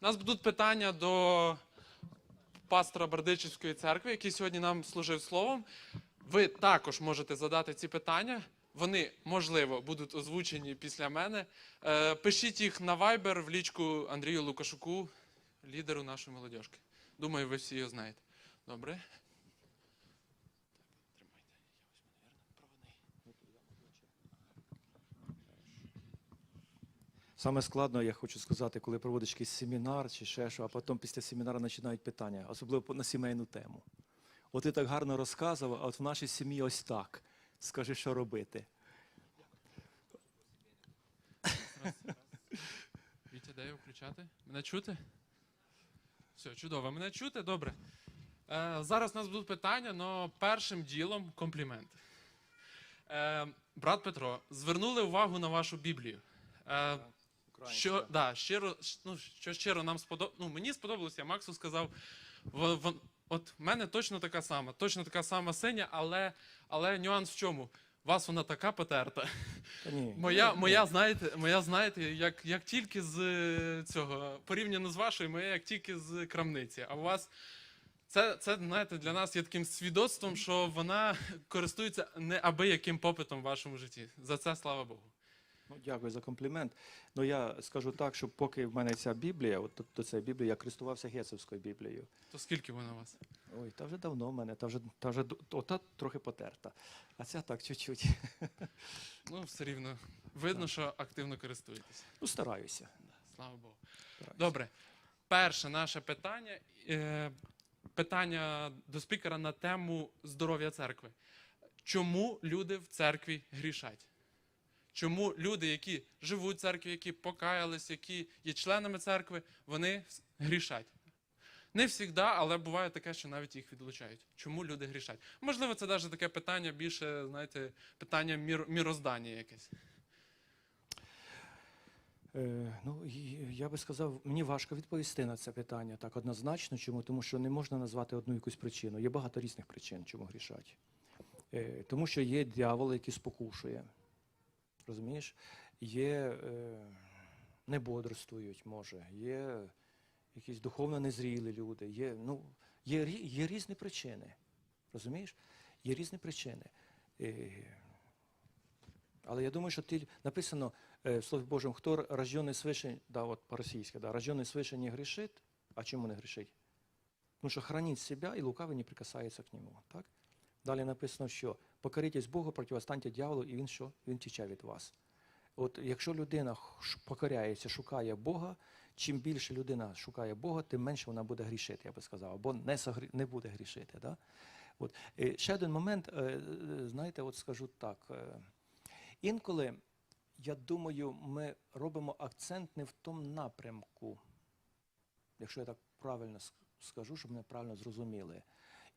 У нас будуть питання до пастора Бердичівської церкви, який сьогодні нам служив словом. Ви також можете задати ці питання. Вони, можливо, будуть озвучені після мене. Е, Пишіть їх на Viber в лічку Андрію Лукашуку, лідеру нашої молодіжки. Думаю, ви всі його знаєте. Добре? Саме складно, я хочу сказати, коли проводиш якийсь семінар чи ще що, а потім після семінару починають питання, особливо по- на сімейну тему. От ти так гарно розказував, а от в нашій сім'ї ось так. Скажи, що робити. Вітя, де включати? Мене чути? Все, чудово. Мене чути? Добре. Е, зараз у нас будуть питання, але першим ділом комплімент. Е, брат Петро, звернули увагу на вашу Біблію. Е, що, да, щиро, ну, що щиро нам сподобалося. Ну, мені сподобалося, я Максу сказав. В, в, от в мене точно така сама, точно така сама синя, але, але нюанс в чому? У вас вона така потерта. Та ні. Моя, моя, знаєте, моя, знаєте, як, як тільки з цього порівняно з вашою, моя як тільки з крамниці. А у вас це, це знаєте, для нас є таким свідоцтвом, що вона користується неабияким попитом в вашому житті. За це слава Богу. Ну, дякую за комплімент. Ну я скажу так, що поки в мене ця Біблія, от до цієї Біблії, я користувався Гецовською Біблією. То скільки вона у вас? Ой, та вже давно в мене, та вже, та вже ота трохи потерта. А ця так, чуть-чуть. Ну, все рівно. Видно, що активно користуєтесь. Ну, стараюся. Слава Богу. стараюся. Добре. Перше наше питання. Е, питання до спікера на тему здоров'я церкви. Чому люди в церкві грішать? Чому люди, які живуть в церкві, які покаялись, які є членами церкви, вони грішать? Не завжди, але буває таке, що навіть їх відлучають. Чому люди грішать? Можливо, це навіть таке питання більше, знаєте, питання мір, міроздання якесь. Е, ну, я би сказав, мені важко відповісти на це питання так однозначно. Чому? Тому що не можна назвати одну якусь причину. Є багато різних причин, чому грішать. Е, тому що є дьявол, який спокушує Розумієш? Є е, не бодрствують, може, є якісь духовно незрілі люди, є, ну, є, рі- є різні причини. Розумієш? Є різні причини. Е, але я думаю, що ти написано э, в Слове Божьем, кто рожденный свыше, да, вот по-российски, да, рожденный свыше не грешит, а чему не грешить? Потому что хранит себя, и лукавый не прикасается к нему. Так? Далі написано, що покоритесь Богу, противостаньте дьяволу, і він що? Він тіче від вас. От якщо людина покоряється, шукає Бога, чим більше людина шукає Бога, тим менше вона буде грішити, я би сказав, або не, не буде грішити. Да? От. Е, Ще один момент, е, е, знаєте, от скажу так. Інколи, я думаю, ми робимо акцент не в тому напрямку, якщо я так правильно скажу, щоб мене правильно зрозуміли.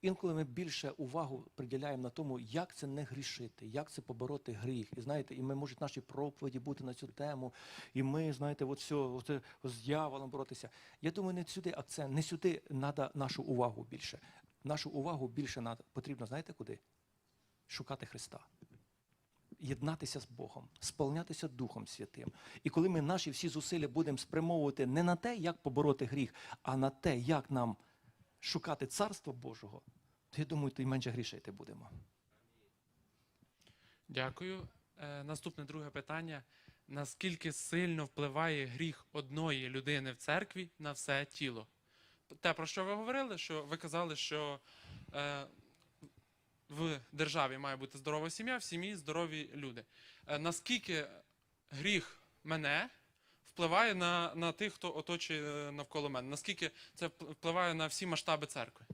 Інколи ми більше увагу приділяємо на тому, як це не грішити, як це побороти гріх. І знаєте, і ми можуть наші проповіді бути на цю тему, і ми, знаєте, от все, от, з дьяволом боротися. Я думаю, не сюди акцент, не сюди треба нашу увагу більше. Нашу увагу більше надо, потрібно, знаєте куди? Шукати Христа єднатися з Богом, сповнятися Духом Святим. І коли ми наші всі зусилля будемо спрямовувати не на те, як побороти гріх, а на те, як нам шукати Царство Божого, то я думаю, то й менше грішити будемо. Дякую. Е, наступне друге питання. Наскільки сильно впливає гріх одної людини в церкві на все тіло? Те, про що ви говорили, що ви казали, що е, в державі має бути здорова сім'я, в сім'ї здорові люди. Е, наскільки гріх мене впливає на, на тих, хто оточує е, навколо мене? Наскільки це впливає на всі масштаби церкви?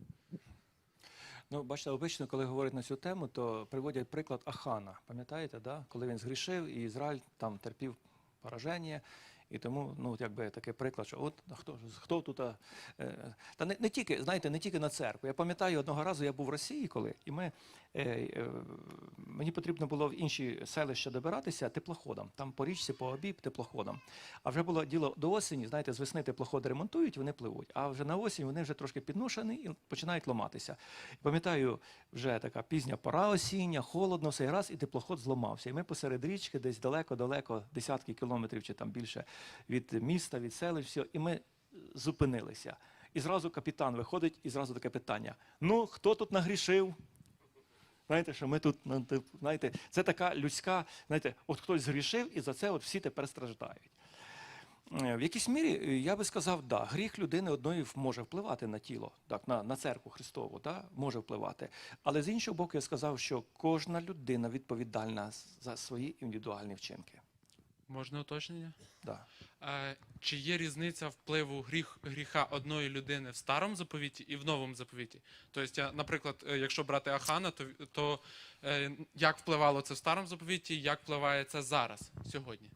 Ну, бачите, обично, коли говорять на цю тему, то приводять приклад Ахана. Пам'ятаєте, да? коли він згрішив, і Ізраїль там терпів пораження. І тому, ну, якби такий приклад, що от хто, ж- хто тут. Е, та не, не тільки, знаєте, не тільки на церкву. Я пам'ятаю, одного разу я був в Росії, коли, і ми, е, е, мені потрібно було в інші селища добиратися теплоходом. Там по річці, по обіб теплоходом. А вже було діло до осені, знаєте, з весни теплоходи ремонтують, вони пливуть. А вже на осінь вони вже трошки підношені і починають ламатися. Пам'ятаю, вже така пізня пора осіння, холодно, все і раз, і теплоход зламався. І ми посеред річки, десь далеко-далеко, десятки кілометрів чи там більше від міста, від селищ. І ми зупинилися. І зразу капітан виходить, і зразу таке питання: ну, хто тут нагрішив? Знаєте, що ми тут, ну, знаєте, це така людська, знаєте, от хтось згрішив, і за це от всі тепер страждають. Е, В якійсь мірі е, я би сказав, да, гріх людини одної може впливати на тіло, так, на, на церкву Христову, да, може впливати. Але з іншого боку, я сказав, що кожна людина відповідальна за свої індивідуальні вчинки. Можна уточнення? Да. А, чи є різниця впливу гріх, гріха одної людини в старому заповіті і в новому заповіті? Тобто, наприклад, е, якщо брати Ахана, то, то е, як впливало це в старому заповіті, як впливає це зараз, сьогодні?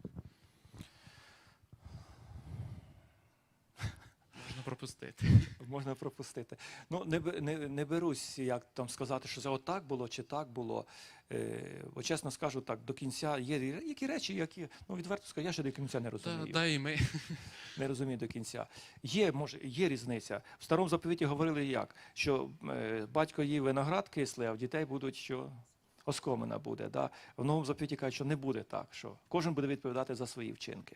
Можна пропустити. Можна пропустити. Ну, не, не, не берусь, як там сказати, що це отак було чи так було. Е, бо чесно скажу так, до кінця є які речі, які, ну відверто скажу, я ще до кінця не Та, розумію. і ми. Не розумію до кінця. Є, може, є різниця. В старому заповіті говорили як? Що е, батько їв виноград кислий, а в дітей будуть що оскомина буде. Да? В новому заповіті кажуть, що не буде так, що кожен буде відповідати за свої вчинки.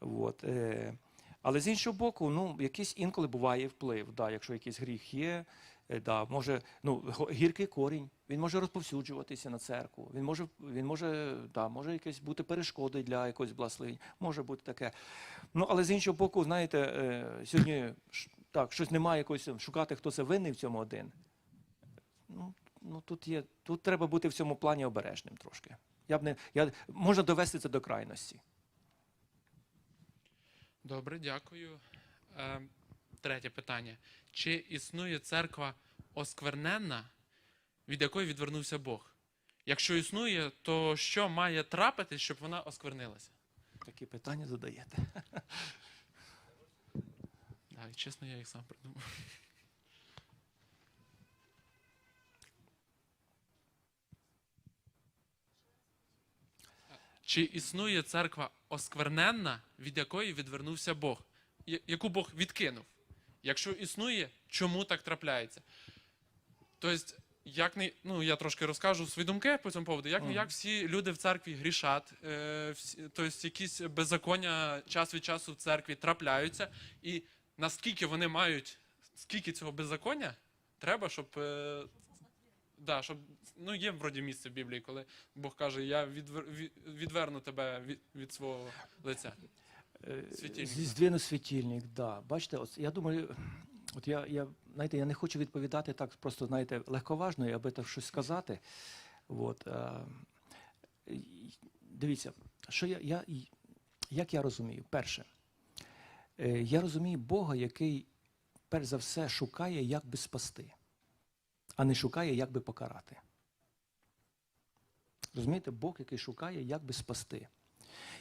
От, е, але з іншого боку, ну, якийсь інколи буває вплив. Да, якщо якийсь гріх є, е, да, може, ну, гіркий корінь, він може розповсюджуватися на церкву, він може, він може, да, може якесь бути перешкодою для якоїсь благословення, може бути таке. Ну, але з іншого боку, знаєте, е, сьогодні так, щось немає якогось шукати, хто це винний в цьому один. Ну, ну тут є, тут треба бути в цьому плані обережним трошки. Я б не, я, можна довести це до крайності. Добре, дякую. Е, третє питання. Чи існує церква оскверненна, від якої відвернувся Бог? Якщо існує, то що має трапитись, щоб вона осквернилася? Такі питання задаєте. Так, чесно, я їх сам придумав. Чи існує церква оскверненна, від якої відвернувся Бог? Яку Бог відкинув? Якщо існує, чому так трапляється? Тобто, як не, ну, я трошки розкажу свої думки по цьому поводу. Як не як всі люди в церкві грішать, е, всі, тобто якісь беззаконня час від часу в церкві трапляються, і наскільки вони мають, скільки цього беззаконня треба, щоб. Е, да, щоб ну, є вроді місце в Біблії, коли Бог каже, я відвер, від- відверну тебе від, від свого лиця. Е, Світильник. Здвину світильник, да. Бачите, от я думаю, от я, я, знаєте, я не хочу відповідати так просто, знаєте, легковажно, аби так щось сказати. От, е, дивіться, що я, я, як я розумію? Перше, е, я розумію Бога, який перш за все шукає, як би спасти, а не шукає, як би покарати. Розумієте, Бог, який шукає, як би спасти.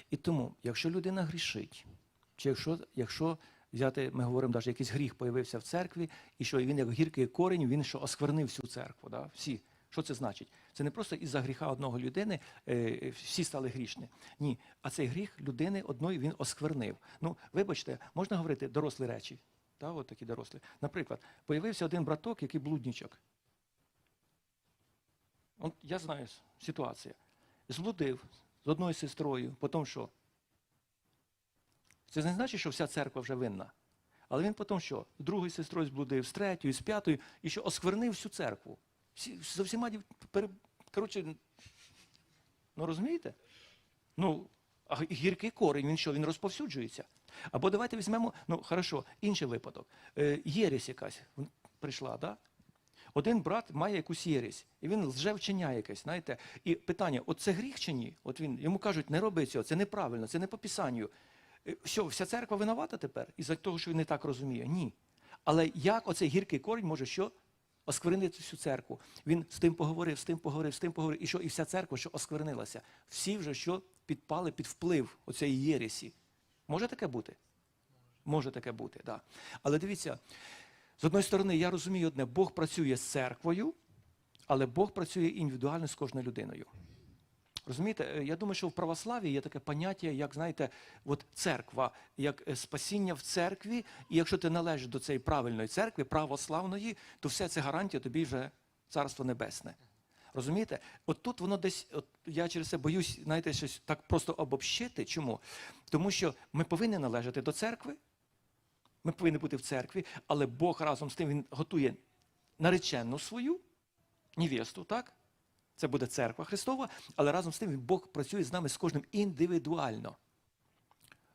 І тому, якщо людина грішить, чи якщо, якщо взяти, ми говоримо, навіть якийсь гріх появився в церкві, і що він як гіркий корінь, він що осквернив всю церкву. Да? Всі. Що це значить? Це не просто із-за гріха одного людини е, всі стали грішні. Ні. А цей гріх людини одної він осквернив. Ну, вибачте, можна говорити дорослі речі. Та, от такі дорослі. Наприклад, появився один браток, який блудничок. От я знаю с- ситуація. Зблудив з одною сестрою, потім що? Це не значить, що вся церква вже винна. Але він потім що? З другою сестрою зблудив, з третьою, з п'ятою, і що осквернив всю церкву. Всі, за всіма дів... пере... Коротше, ну розумієте? Ну, а гіркий корінь, він що, він розповсюджується. Або давайте візьмемо, ну, хорошо, інший випадок. Е, єресь якась прийшла, да? Один брат має якусь єресь, і він лже вчиняє якесь, знаєте. І питання: от це гріх чи ні? От він йому кажуть, не роби цього, це неправильно, це не по писанню. Е, Що, вся церква винувата тепер? Із-за того, що він не так розуміє? Ні. Але як оцей гіркий корінь може що? Осквернити всю церкву. Він з тим поговорив, з тим поговорив, з тим поговорив. І що? І вся церква що осквернилася. Всі вже що підпали під вплив оцеї єресі. Може таке бути? Може таке бути, так. Да. Але дивіться, з одної сторони, я розумію одне, Бог працює з церквою, але Бог працює індивідуально з кожною людиною. Розумієте, Е, я думаю, що в православі є таке поняття, як знаєте, от церква, як е, спасіння в церкві, і якщо ти належиш до цієї правильної церкви, православної, то все це гарантія тобі вже царство небесне. Розумієте? От тут воно десь, от я через це боюсь, знаєте, щось так просто обобщити. Чому? Тому що ми повинні належати до церкви, Ми повинні бути в церкві, але Бог разом з тим він готує наречену свою невесту, так? Це буде церква Христова, але разом з тим Бог працює з нами з кожним індивідуально.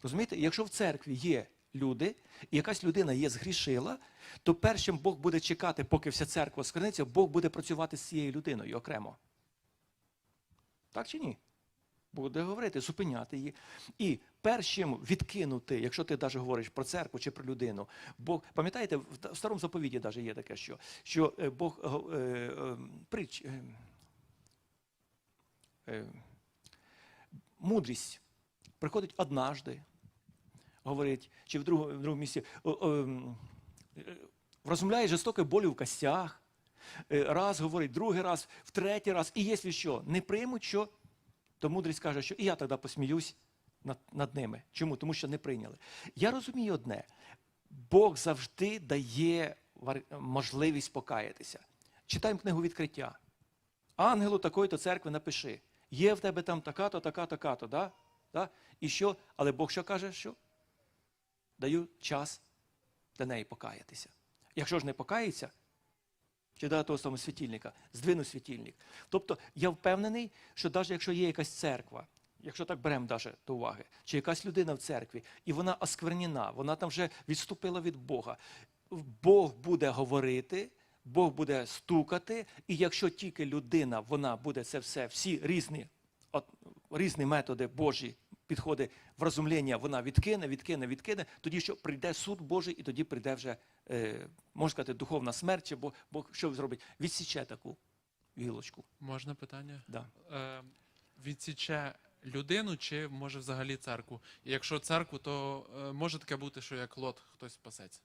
Розумієте, якщо в церкві є люди, і якась людина є згрішила, то першим Бог буде чекати, поки вся церква скорниться, Бог буде працювати з цією людиною окремо. Так чи ні? Буде говорити, зупиняти її. І першим відкинути, якщо ти навіть говориш про церкву чи про людину, Бог, пам'ятаєте, в старому заповіді навіть є таке, що, що е, Бог е, е, притч, е, е, мудрість приходить однажди, говорить, чи в другому, в другому місці, о, о, е, вразумляє жорстоке болю в костях, е, раз говорить, другий раз, в третій раз, і якщо що, не приймуть, що, то мудрість каже, що і я тоді посміюсь над, над ними. Чому? Тому що не прийняли. Я розумію одне: Бог завжди дає можливість покаятися. Читаємо книгу відкриття. Ангелу такої-то церкви напиши. Є в тебе там така-то, така-то, така-то, да? Да? І що? Але Бог що каже, що? Даю час для неї покаятися. Якщо ж не покається, чи до того самого світильника, здвину світильник. Тобто я впевнений, що навіть якщо є якась церква, якщо так беремо даже до уваги, чи якась людина в церкві, і вона осквернена, вона там вже відступила від Бога, Бог буде говорити, Бог буде стукати, і якщо тільки людина, вона буде це все, всі різні, от, різні методи Божі, підходи вразумлення, вона відкине, відкине, відкине, тоді що прийде суд Божий, і тоді прийде вже, е, можна сказати, духовна смерть, бо Бог що зробить? Відсіче таку гілочку. Можна питання? Да. Е, відсіче людину чи може взагалі церкву? І якщо церкву, то е, може таке бути, що як лот хтось спасеться.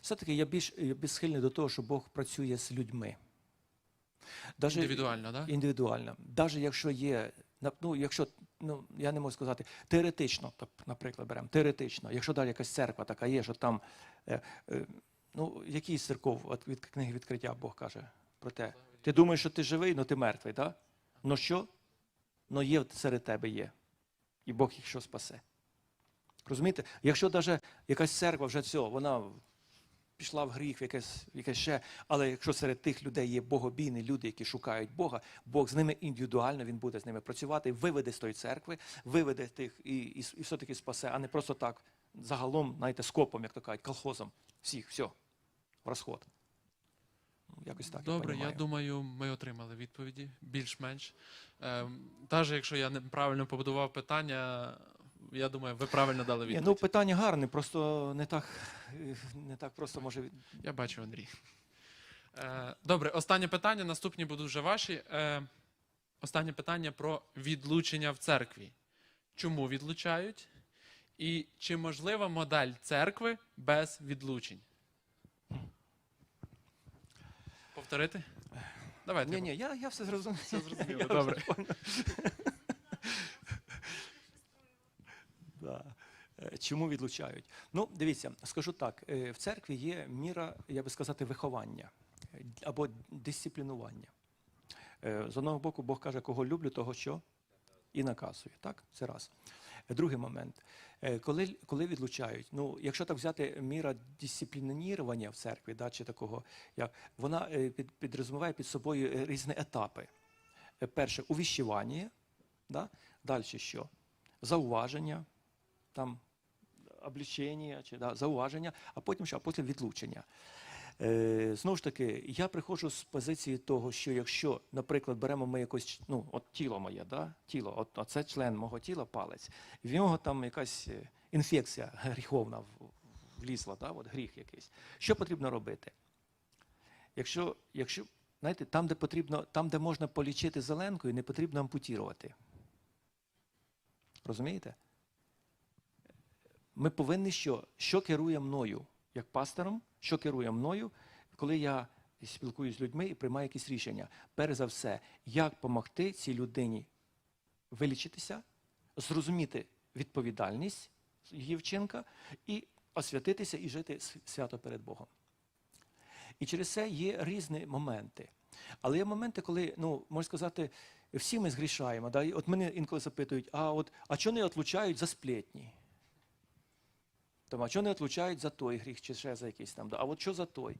Все-таки я більш, я більш схильний до того, що Бог працює з людьми. Даже, Індивідуально, так? Да? Індивідуально. Навіть якщо є, ну, якщо, ну, я не можу сказати, теоретично, тоб- наприклад, беремо, теоретично, якщо далі якась церква така є, що там, е, е, ну, який церков, від книги відкриття Бог каже про те. Ти думаєш, що ти живий, але ти мертвий, так? Ну що? Ну є серед тебе є. І Бог їх що спасе. Розумієте? Якщо навіть якась церква вже все, вона пішла в гріх, якесь, якесь ще. Але якщо серед тих людей є богобійні люди, які шукають Бога, Бог з ними індивідуально він буде з ними працювати, виведе з тої церкви, виведе тих і, і, і все-таки спасе, а не просто так загалом, знаєте, скопом, як то кажуть, колхозом. Всіх, все, в розход. Якось так. Добре, я понімаю. думаю, ми отримали відповіді більш-менш. Е, якщо я неправильно побудував питання, я думаю, ви правильно дали Ні, відповідь. ну питання гарне, просто не так, не так просто може від- Я бачу, Андрій. Е, Добре, останнє питання. Наступні будуть вже ваші. Е, Останнє питання про відлучення в церкві. Чому відлучають? І чи можлива модель церкви без відлучень? Повторити? Давайте. Ні, ні, я, я все зрозумів. Все зрозуміло, Я добре. Да. Е, Чому відлучають? Ну, дивіться, скажу так: е, в церкві є міра, я би сказати, виховання е, або дисциплінування. Е, З одного боку, Бог каже, кого люблю, того що і наказує. Так? Це раз. Е, Другий момент. Е, Коли, коли відлучають, ну, якщо так взяти міра дисциплінування в церкві, да, чи такого, як, вона е, під, підрозуміває під собою е, різні етапи. Перше увіщування, да? далі що? Зауваження, там, облічення, чи, да, зауваження, а потім що? А потім відлучення. Е, знову ж таки, я приходжу з позиції того, що якщо, наприклад, беремо ми якось, ну, от тіло моє, да? тіло, от, от член мого тіла, палець, в нього там якась е, інфекція гріховна влізла, да? от гріх якийсь. Що потрібно робити? Якщо, якщо знаєте, там, де потрібно, там, де можна полічити зеленкою, не потрібно ампутувати. Розумієте? Ми повинні що? Що керує мною, як пастором, що керує мною, коли я спілкуюся з людьми і приймаю якісь рішення. Перш за все, як допомогти цій людині вилічитися, зрозуміти відповідальність її вчинка і освятитися і жити свято перед Богом. І через це є різні моменти. Але є моменти, коли, ну, можна сказати, всі ми згрішаємо. Да? От мене інколи запитують, а от а чого не отлучають за сплетні? Там, а чого не отлучають за той гріх, чи ще за якийсь там? А от що за той?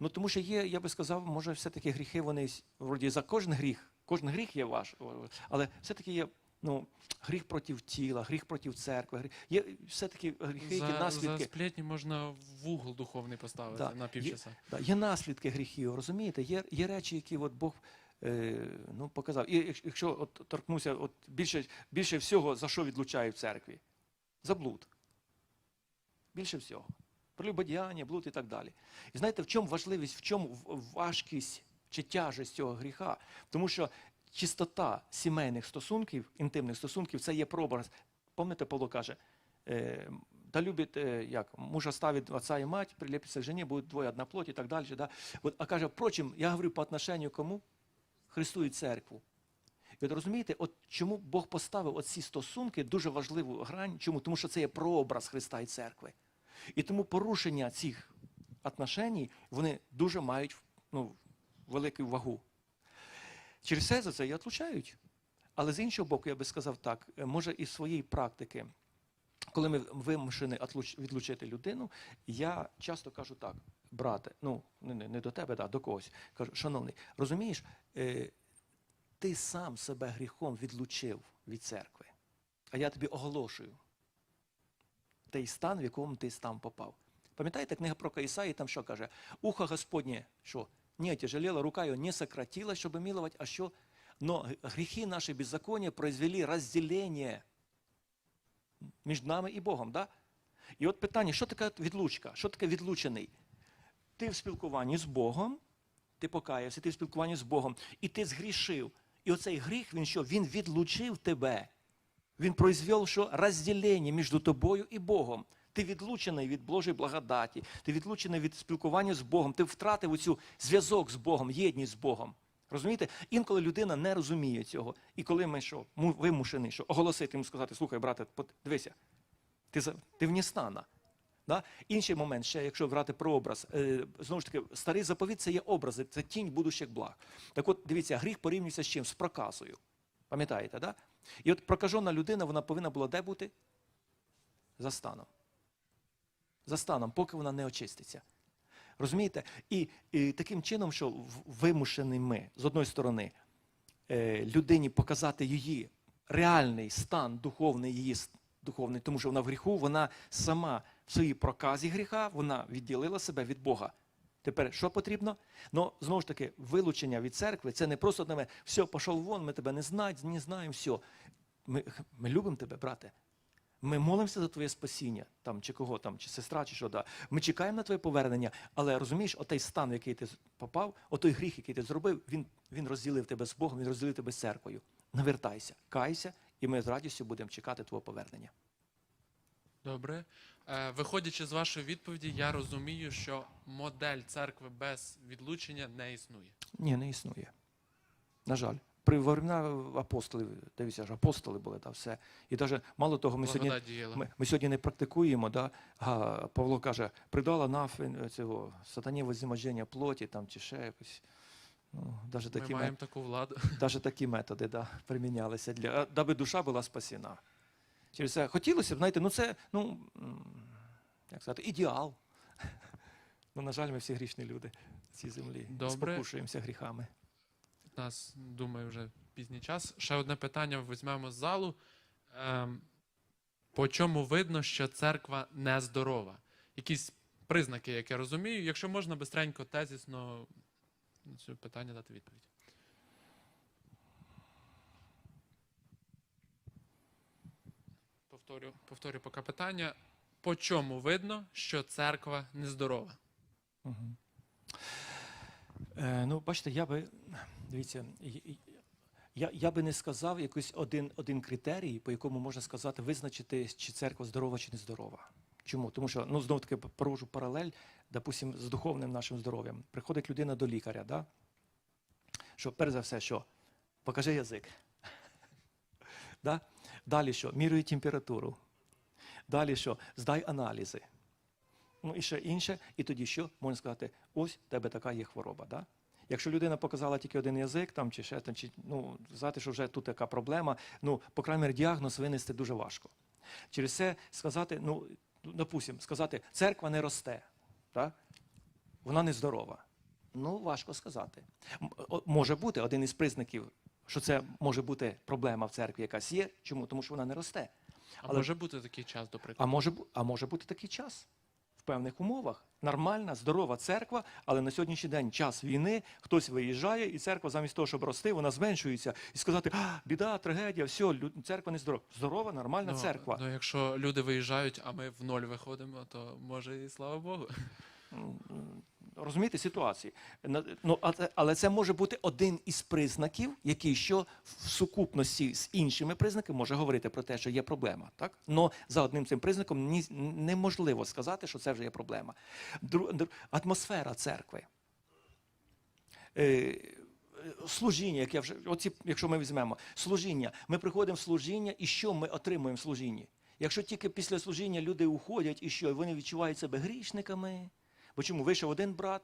Ну тому що є, я би сказав, може, все-таки гріхи, вони вроді за кожен гріх, кожен гріх є ваш, але все-таки є ну, гріх проти тіла, гріх проти церкви, гріх, є все-таки гріхи, які За, за наслідки. сплетні можна в угол духовний поставити Да. на півчаса. Да, є наслідки гріхів, розумієте? Є, є речі, які от Бог е, ну, показав. І якщо- якщо от торкнуся, от більше, більше всього, за що відлучають в церкві? За блуд. Більше всього. Прелюбодіяння, блуд і так далі. І знаєте, в чому важливість, в чому важкість чи тяжесть цього гріха? Тому що чистота сімейних стосунків, інтимних стосунків, це є прообраз. Пам'ятаєте, Павло каже, е, да любить, е, як, муж оставит отца и мать, прилепится к жене, будет двое одна плоть и так дальше. Да? Вот, а каже, впрочем, я говорю по отношению к кому? Христу і церкву. І от розумієте, от чому Бог поставив оці стосунки дуже важливу грань. Чому? Тому що це є прообраз Христа і церкви. І тому порушення цих отношень, вони дуже мають ну, велику вагу. Через все за це і отлучають. Але з іншого боку, я би сказав так, е, може із своєї практики, коли ми вимушені відлучити людину, я часто кажу так, брате, ну не, не, до тебе, да, до когось. Кажу, шановний, розумієш, е, ти сам себе гріхом відлучив від церкви, а я тобі оголошую той стан, в якому ти стан попав. Пам'ятаєте, книга про Ісаї, там що каже? Ухо Господнє, що? Не тяжелела, рука його не сократилась, щоб миловать, а що? Но грехи наши беззакония произвели разделение між нами і Богом. Да? І от питання, що таке відлучка? Що таке відлучений? Ти в спілкуванні з Богом, ти покаявся, ти в спілкуванні з Богом, і ти згрішив. І оцей гріх, він що? Він відлучив тебе. Він произвел що? розділення між тобою і Богом. Ти відлучений від Божої благодаті, ти відлучений від спілкування з Богом, ти втратив оцю зв'язок з Богом, єдність з Богом. Розумієте? Інколи людина не розуміє цього. І коли ми що, вимушені що, оголосити йому сказати, слухай, брате, дивися, ти, ти вне стана. Да? Інший момент, ще, якщо брати прообраз, е, знову ж таки, старий заповіт це є образи, це тінь будущих благ. Так от, дивіться, гріх порівнюється з чим? З проказою. Пам'ятаєте, да? І от прокажена людина, вона повинна була де бути? За станом. За станом, поки вона не очиститься. Розумієте? І, і таким чином, що вимушені ми, з одної сторони, е, людині показати її реальний стан духовний, її духовний, тому що вона в гріху, вона сама в своїй проказі гріха, вона відділила себе від Бога. Тепер що потрібно? Ну, знову ж таки, вилучення від церкви це не просто одне, все, пішов вон, ми тебе не знаємо, не знаємо, все. Ми, ми любимо тебе, брате. Ми молимося за твоє спасіння, там, чи кого там, чи сестра, чи що. Да. Ми чекаємо на твоє повернення, але розумієш, отей стан, в який ти попав, отой гріх, який ти зробив, він, він розділив тебе з Богом, він розділив тебе з церквою. Навертайся, кайся, і ми з радістю будемо чекати твого повернення. Добре. Е, виходячи з вашої відповіді, я розумію, що модель церкви без відлучення не існує. Ні, не існує. На жаль. При времена апостолів, дивіться ж, апостоли були, та все. І навіть мало того, ми сьогодні, ми, ми сьогодні не практикуємо, да? а Павло каже, придала наф цього сатані возіможення плоті там, чи ще якось. Ну, даже Ми такі, маємо мет- таку владу. даже такі методи да, примінялися, для, а, даби душа була спасена. Через це хотілося б, знаєте, ну це, ну, як сказати, ідеал. Ну, на жаль, ми всі грішні люди в цій землі. Добре. Спокушуємося гріхами. У нас, думаю, вже пізній час. Ще одне питання візьмемо з залу. Ем, по чому видно, що церква нездорова? Якісь признаки, як я розумію, якщо можна бистренько, тезісно на це питання дати відповідь. Повторю, повторю поки питання. По чому видно, що церква нездорова? Угу. Е, ну, бачите, я би, дивіться, я, я би не сказав якийсь один, один критерій, по якому можна сказати, визначити, чи церква здорова, чи не здорова. Чому? Тому що, ну, знов таки проводжу паралель, допустим, з духовним нашим здоров'ям. Приходить людина до лікаря, да? що перш за все, що? Покажи язик. да? Далі що? Міряє температуру. Далі що? Здай аналізи. Ну і ще інше, і тоді що? Можна сказати, ось в тебе така є хвороба. Да? Якщо людина показала тільки один язик, там чи ще там, чи ну сказати, що вже тут така проблема, ну по крайній мірі, діагноз винести дуже важко. Через це сказати, ну допустим, сказати, церква не росте, так? вона нездорова. Ну, важко сказати. Може бути один із признаків, що це може бути проблема в церкві якась є. Чому? Тому що вона не росте. А Але- може бути такий час, до прикладу? А може, а може бути такий час в певних умовах. Нормальна, здорова церква, але на сьогоднішній день час війни, хтось виїжджає, і церква замість того, щоб рости, вона зменшується. І сказати, а, біда, трагедія, все, церква не здорова. Здорова, нормальна Ну, церква. Ну, якщо люди виїжджають, а ми в ноль виходимо, то може і слава Богу. Розумієте ситуації. Ну, але це може бути один із признаків, який що в сукупності з іншими признаками може говорити про те, що є проблема. Так? Но за одним цим признаком неможливо сказати, що це вже є проблема. Атмосфера церкви. Е, Служіння, яке вже, оці, якщо ми візьмемо, служіння, ми приходимо в служіння, і що ми отримуємо в служінні? Якщо тільки після служіння люди уходять, і що, вони відчувають себе грішниками, Бо чому вийшов один брат,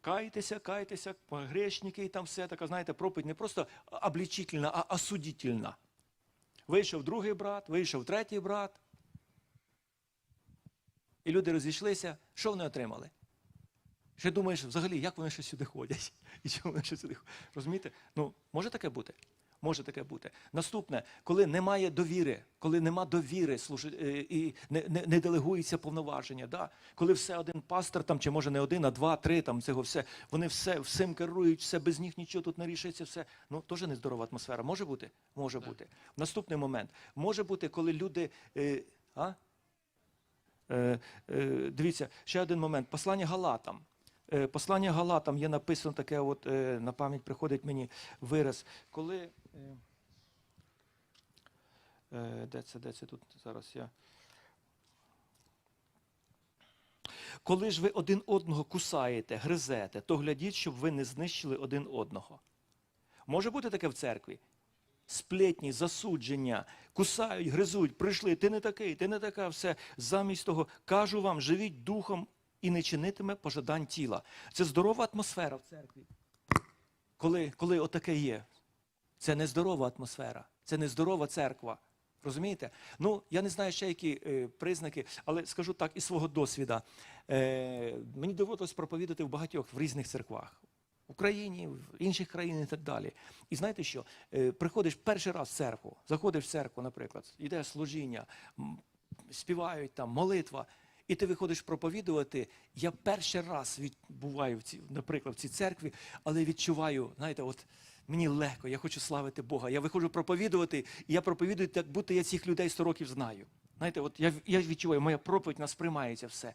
кайтеся, кайтеся, грешники і там все така, знаєте, проповідь не просто облічительна, а осудительна. Вийшов другий брат, вийшов третій брат. І люди розійшлися. Що вони отримали? Ще думаєш, взагалі, як вони ще сюди ходять? І чому вони ще сюди ходять? Розумієте? Ну, може таке бути? Може таке бути. Наступне, коли немає довіри, коли нема довіри е, і не, не, не делегується повноваження, да? коли все один пастор, там, чи може не один, а два, три, там цього все, вони все, всім керують, все без них нічого тут не рішиться, все. Ну, теж нездорова атмосфера. Може бути? Може Так. бути. Наступний момент. Може бути, коли люди. Е, а? Е, е, дивіться, ще один момент. Послання Галатам. Е, Послання Галатам є написано таке, от е, на пам'ять приходить мені вираз. Коли. е, Де це, де це тут зараз я. Коли ж ви один одного кусаєте, гризете, то глядіть, щоб ви не знищили один одного. Може бути таке в церкві? Сплетні, засудження, кусають, гризуть, прийшли, ти не такий, ти не така, все. Замість того, кажу вам, живіть духом і не чинитиме пожадань тіла. Це здорова атмосфера в церкві. Коли, коли отаке є. Це нездорова атмосфера, це нездорова церква. Розумієте? Ну, я не знаю ще які е, признаки, але скажу так із свого досвіда. Е, мені доводилось проповідати в багатьох в різних церквах. В Україні, в інших країнах і так далі. І знаєте що? Е, приходиш перший раз в церкву, заходиш в церкву, наприклад, іде служіння, співають там, молитва, і ти виходиш проповідувати. Я перший раз від, буваю в цій, наприклад, в цій церкві, але відчуваю, знаєте, от мені легко, я хочу славити Бога. Я виходжу проповідувати, і я проповідую, так будто я цих людей 100 років знаю. Знаєте, от я, я відчуваю, моя проповідь нас приймається все.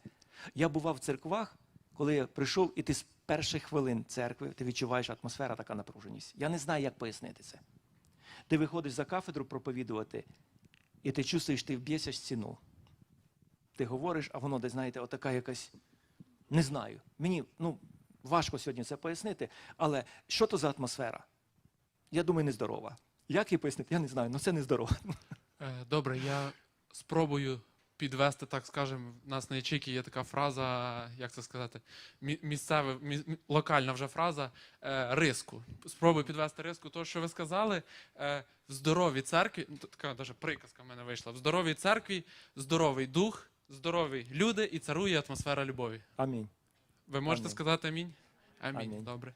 Я бував в церквах, коли я прийшов, і ти з перших хвилин церкви ти відчуваєш атмосфера, така напруженість. Я не знаю, як пояснити це. Ти виходиш за кафедру проповідувати, і ти чувствуєш, ти вб'єшся стіну. Ти говориш, а воно десь, знаєте, отака якась. Не знаю. Мені ну, важко сьогодні це пояснити, але що то за атмосфера? Я думаю, нездорова. Як її пояснити? Я не знаю, але це нездорово. Е, Добре, я спробую підвести, так скажемо, в нас на ячейки є така фраза, як це сказати, місцева, мі- мі- локальна вже фраза е, риску. Спробую підвести риску того, що ви сказали. Е, в здоровій церкві, ну, така даже приказка в мене вийшла. В здоровій церкві здоровий дух, здорові люди і царує атмосфера любові. Амінь. Ви можете Амінь. сказати амінь? Амінь. Амінь. Добре.